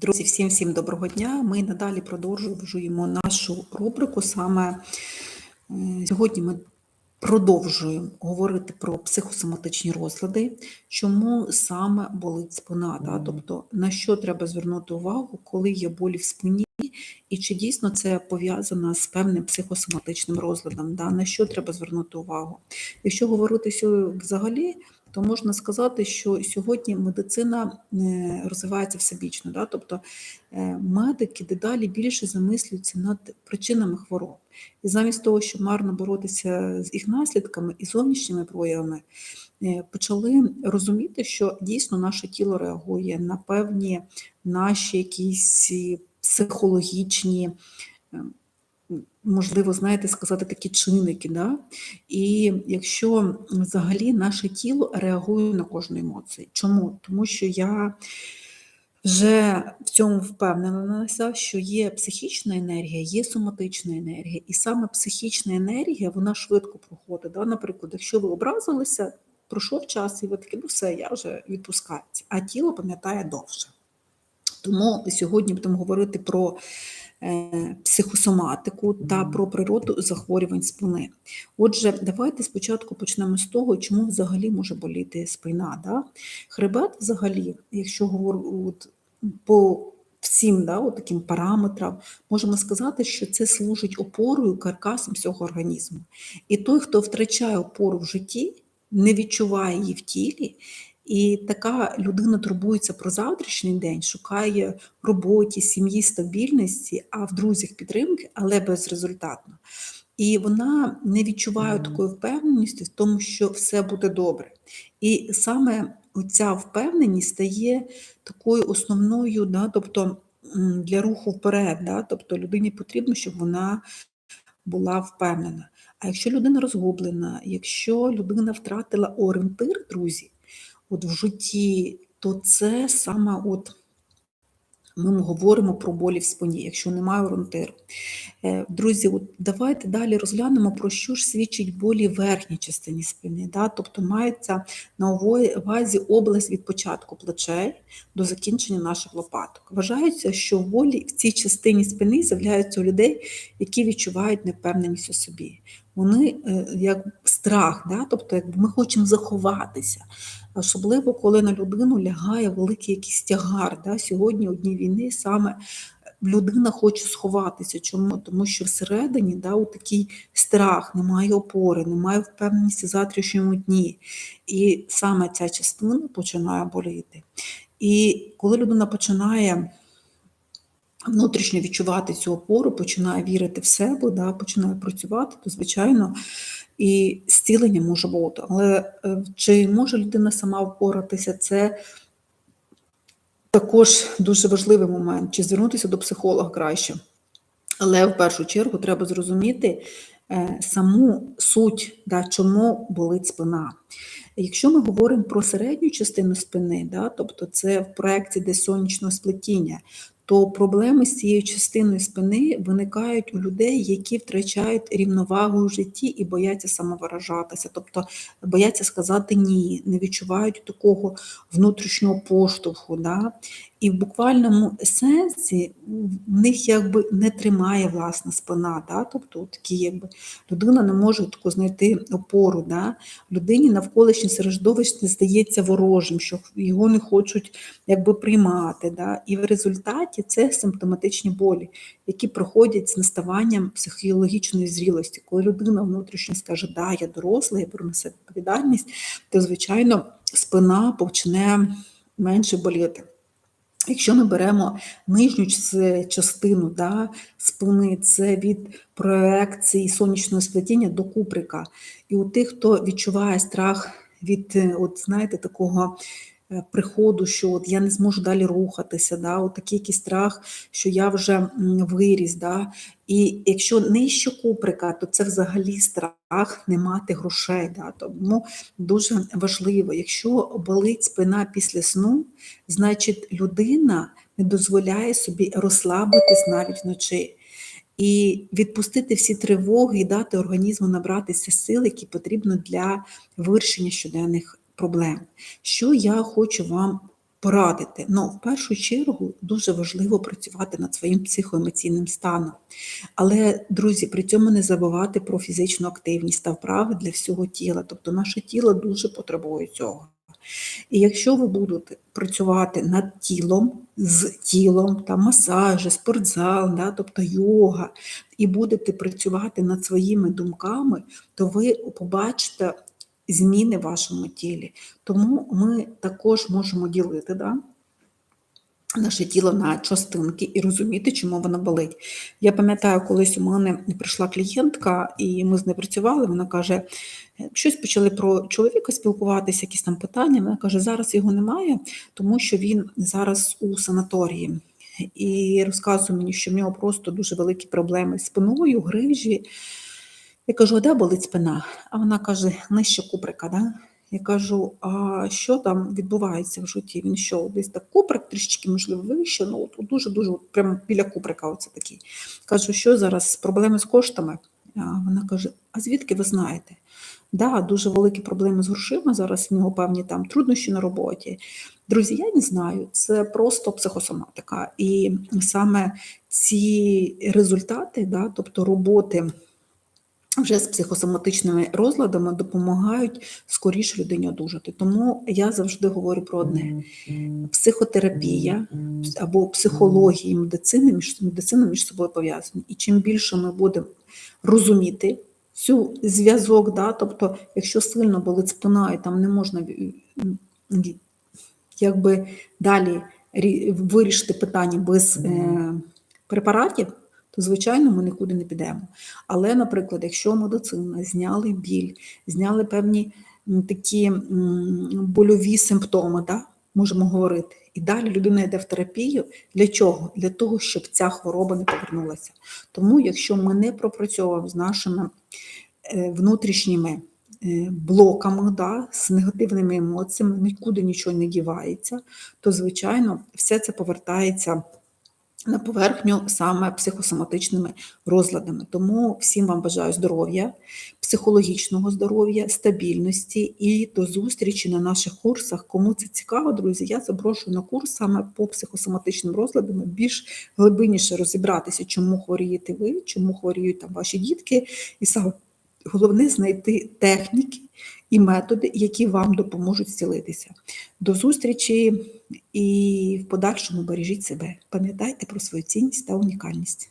Друзі, всім всім доброго дня. Ми надалі продовжуємо нашу рубрику. Саме е, сьогодні ми продовжуємо говорити про психосоматичні розлади, чому саме болить спина, да? тобто на що треба звернути увагу, коли є болі в спині, і чи дійсно це пов'язано з певним психосоматичним розладом, да? на що треба звернути увагу. Якщо говорити взагалі, то можна сказати, що сьогодні медицина е, розвивається всебічно, да? тобто е, медики дедалі більше замислюються над причинами хвороб. І замість того, щоб марно боротися з їх наслідками і зовнішніми проявами, е, почали розуміти, що дійсно наше тіло реагує на певні наші якісь психологічні. Можливо, знаєте, сказати такі чинники, да? і якщо взагалі наше тіло реагує на кожну емоцію. Чому? Тому що я вже в цьому впевненалася, що є психічна енергія, є соматична енергія, і саме психічна енергія вона швидко проходить. Да? Наприклад, якщо ви образилися, пройшов час, і ви такі, ну все, я вже відпускаюся, а тіло пам'ятає довше. Тому сьогодні будемо говорити про е, психосоматику та про природу захворювань спини. Отже, давайте спочатку почнемо з того, чому взагалі може боліти спина. Да? Хребет, взагалі, якщо говорити по всім да, от таким параметрам, можемо сказати, що це служить опорою, каркасом всього організму. І той, хто втрачає опору в житті, не відчуває її в тілі. І така людина турбується про завтрашній день, шукає в роботі, сім'ї стабільності, а в друзях підтримки, але безрезультатно. І вона не відчуває такої впевненості в тому, що все буде добре. І саме оця впевненість стає такою основною, да, тобто для руху вперед. Да, тобто людині потрібно, щоб вона була впевнена. А якщо людина розгублена, якщо людина втратила орієнтир, друзі, от в житті, то це саме от ми говоримо про болі в спині, якщо немає орієнтиру. Е, Друзі, от давайте далі розглянемо, про що ж свідчить болі в верхній частині спини. Да? Тобто мається на увазі область від початку плечей до закінчення наших лопаток. Вважається, що болі в цій частині спини з'являються у людей, які відчувають непевненість у собі. Вони е, як страх, да? тобто якби ми хочемо заховатися. Особливо, коли на людину лягає великий якийсь тягар. Да? Сьогодні у дні війни саме людина хоче сховатися. Чому? Тому що всередині да, у такий страх, немає опори, немає впевненості в завтрашньому дні. І саме ця частина починає боліти. І коли людина починає внутрішньо відчувати цю опору, починає вірити в себе, да, починає працювати, то, звичайно, і зцілення може бути. Але е, чи може людина сама впоратися, це також дуже важливий момент, чи звернутися до психолога краще. Але в першу чергу треба зрозуміти е, саму суть, да, чому болить спина. Якщо ми говоримо про середню частину спини, да, тобто це в проєкті де сонячного сплетіння, то проблеми з цією частиною спини виникають у людей, які втрачають рівновагу у житті і бояться самовиражатися, тобто бояться сказати ні, не відчувають такого внутрішнього поштовху. Да? І в буквальному сенсі в них якби не тримає власна спина. Да? Тобто такі, якби, людина не може таку знайти опору. Да? Людині навколишнє середовище здається ворожим, що його не хочуть якби, приймати. Да? І в результаті це симптоматичні болі, які проходять з наставанням психологічної зрілості. Коли людина внутрішньо скаже, да, я доросла, я себе відповідальність, то, звичайно, спина почне менше боліти. Якщо ми беремо нижню частину да, спини, це від проекції сонячного сплетіння до куприка. І у тих, хто відчуває страх від, от, знаєте, такого приходу, що от я не зможу далі рухатися, да, от такий якийсь страх, що я вже виріс. Да, і якщо нижче куприка, то це взагалі страх не мати грошей. Да, тому дуже важливо, якщо болить спина після сну, значить людина не дозволяє собі розслабитись навіть вночі. І відпустити всі тривоги і дати організму набратися сил, які потрібно для вирішення щоденних проблем. Що я хочу вам порадити. Ну, в першу чергу дуже важливо працювати над своїм психоемоційним станом. Але, друзі, при цьому не забувати про фізичну активність та вправи для всього тіла. Тобто наше тіло дуже потребує цього. І якщо ви будете працювати над тілом, з тілом, там масажі, спортзал, да, тобто йога, і будете працювати над своїми думками, то ви побачите зміни в вашому тілі. Тому ми також можемо ділити да, наше тіло на частинки і розуміти, чому воно болить. Я пам'ятаю, колись у мене прийшла клієнтка, і ми з нею працювали. Вона каже, щось почали про чоловіка спілкуватися, якісь там питання. Вона каже, зараз його немає, тому що він зараз у санаторії. І розказує мені, що в нього просто дуже великі проблеми з спиною, грижі. Я кажу, де болить спина? А вона каже, нижче куприка. Да? Я кажу, а що там відбувається в житті? Він що, десь так куприк трішечки, можливо, вище, ну от дуже-дуже прямо біля куприка оце такий. Кажу, що зараз проблеми з коштами? А вона каже, а звідки ви знаєте? Да, дуже великі проблеми з грошима. Зараз в нього певні там труднощі на роботі. Друзі, я не знаю, це просто психосоматика. І саме ці результати, да, тобто роботи вже з психосоматичними розладами допомагають скоріше людині одужати. Тому я завжди говорю про одне: психотерапія або психологія і медицина між медицина між собою пов'язані. І чим більше ми будемо розуміти цю зв'язок, да, тобто, якщо сильно болить спина, і там не можна якби далі вирішити питання без е, препаратів то, звичайно, ми нікуди не підемо. Але, наприклад, якщо медицина зняли біль, зняли певні такі больові симптоми, да, можемо говорити, і далі людина йде в терапію. Для чого? Для того, щоб ця хвороба не повернулася. Тому, якщо ми не пропрацьовуємо з нашими е, внутрішніми е, блоками, да, з негативними емоціями, нікуди нічого не дівається, то, звичайно, все це повертається на поверхню саме психосоматичними розладами. Тому всім вам бажаю здоров'я, психологічного здоров'я, стабільності і до зустрічі на наших курсах. Кому це цікаво, друзі, я запрошую на курс саме по психосоматичним розладам, більш глибинніше розібратися, чому хворієте ви, чому хворіють там ваші дітки, і саме головне знайти техніки і методи, які вам допоможуть зцілитися. До зустрічі і в подальшому бережіть себе. Пам'ятайте про свою цінність та унікальність.